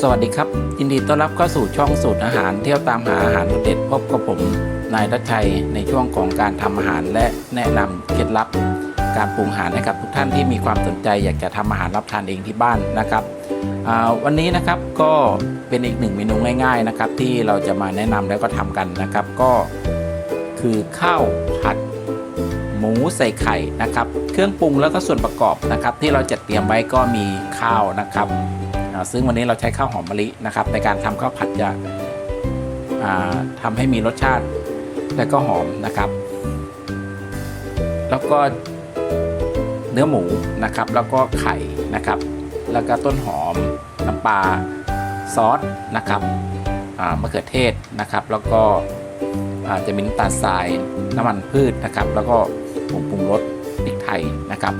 สวัสดีครับยินดีต้อนรับเข้าสู่ช่องสูตรอาหารเที่ยวตามหาอาหารเด็ดพบกับผมนายรัชชัยในช่วงของการทำอาหารและแนะนำเคล็ดลับ การปรุงอาหารให้กับทุกท่านที่มีความสนใจ อยากจะทำอาหารรับทานเองที่บ้านนะครับวันนี้นะครับก็เป็นอีกหนึ่งเมนูง่ายๆนะครับที่เราจะมาแนะนำแล้วก็ทำกันนะครับ ก็คือข้าวผัดหมูใส่ไข่นะครับ เครื่องปรุงแล้วก็ส่วนประกอบนะครับ ที่เราจัดเตรียมไว้ก็มีข้าวนะครับ ซึ่งวันนี้เราใช้ข้าวหอมมะลินะครับ ในการทำข้าวผัดจะอ่าทำให้มีรสชาติและก็หอมนะครับ แล้วก็เนื้อหมูนะครับ แล้วก็ไข่นะครับ แล้วก็ต้นหอมน้ำปลาซอสนะครับมะเขือเทศนะครับ แล้วก็จะมีน้ำตาลทรายน้ำมันพืชนะครับ แล้วก็ผงปรุงรสพริกไทยนะครับ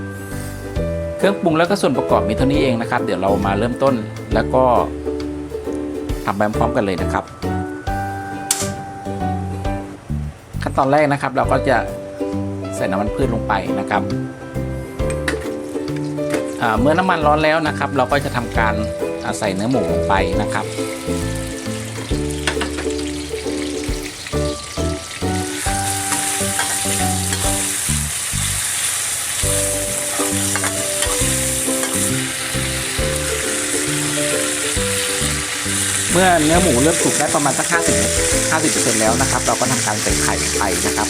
เครื่องปรุงแล้วก็ส่วนประกอบมีเท่านี้เองนะครับ เดี๋ยวเรามาเริ่มต้นแล้วก็ทำไปพร้อมกันเลยนะครับ ขั้นตอนแรกนะครับ เราก็จะใส่น้ำมันพืชลงไปนะครับเมื่อน้ำมันร้อนแล้วนะครับ เราก็จะทำการใส่เนื้อหมูลงไปนะครับ เมื่อเนื้อหมูเริ่มสุกได้ประมาณสัก 50 50%แล้วนะครับ เราก็ทำการใส่ไข่ไปนะครับ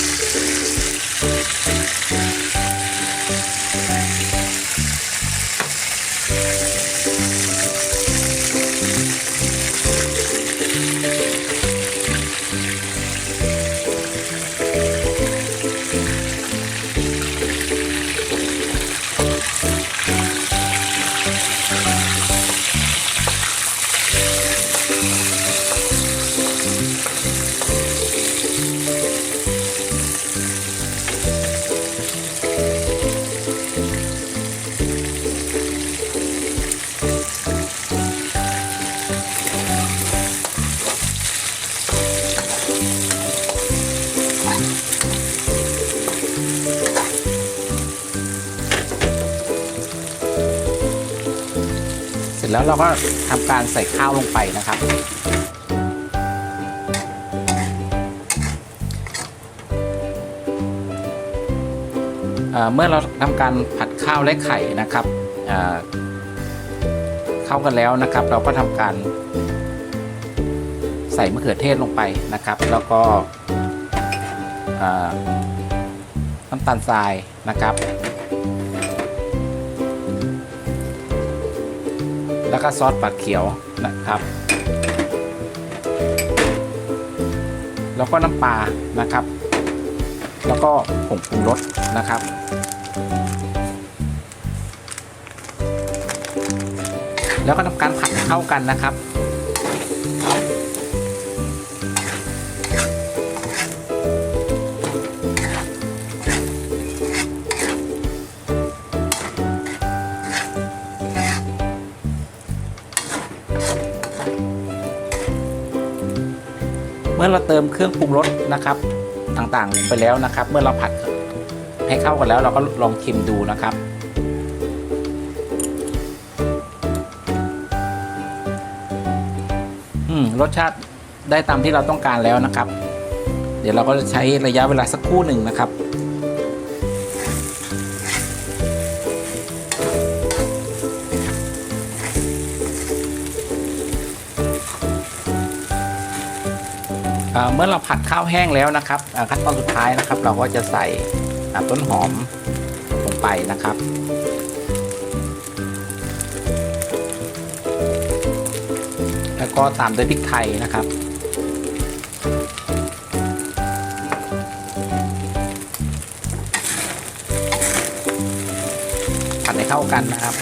ร็จแล้วเราก็ทำการใส่ข้าวลงไปนะครับ เมื่อเราทำการผัดข้าวและไข่นะครับเข้ากันแล้วนะครับ เราก็ทำการใส่มะเขือเทศลงไปนะครับ แล้วก็น้ำตาลทรายนะครับ แล้วก็ซอสปัดเขียวนะครับ แล้วก็น้ำปลานะครับ แล้วก็ผงปรุงรสนะครับ แล้วก็ทำการผัดเข้ากันนะครับ เมื่อเราเติมเครื่องปรุงรสนะครับต่างๆลงไปแล้วนะครับ เมื่อเราผัดให้เข้ากันแล้วเราก็ลองชิมดูนะครับ อืมรสชาติได้ตามที่เราต้องการแล้วนะครับ เดี๋ยวเราก็จะใช้ระยะเวลาสักครู่หนึ่งนะครับ เมื่อเราผัดข้าวแห้งแล้วนะครับขั้นตอนสุดท้ายนะครับ เราก็จะใส่ต้นหอมลงไปนะครับแล้วก็ตามด้วยพริกไทยนะครับ ผัดให้เข้ากันนะครับ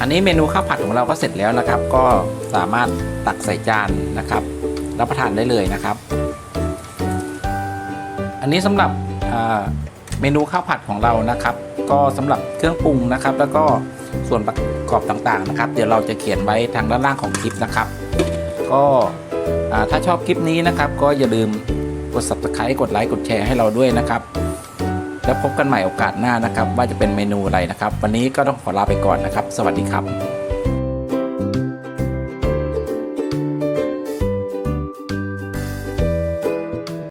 อันนี้เมนูข้าวผัดของเราก็เสร็จแล้วนะครับ ก็สามารถตักใส่จานนะครับ รับประทานได้เลยนะครับ อันนี้สำหรับเมนูข้าวผัดของเรานะครับ ก็สำหรับเครื่องปรุงนะครับ แล้วก็ส่วนประกอบต่างๆนะครับ เดี๋ยวเราจะเขียนไว้ทางด้านล่างของคลิปนะครับ ก็ถ้าชอบคลิปนี้นะครับ ก็อย่าลืมกด subscribe กดไลค์กดแชร์ให้เราด้วยนะครับ แล้วพบกันใหม่โอกาสหน้านะครับ ว่าจะเป็นเมนูอะไรนะครับ วันนี้ก็ต้องขอลาไปก่อนนะครับ สวัสดีครับ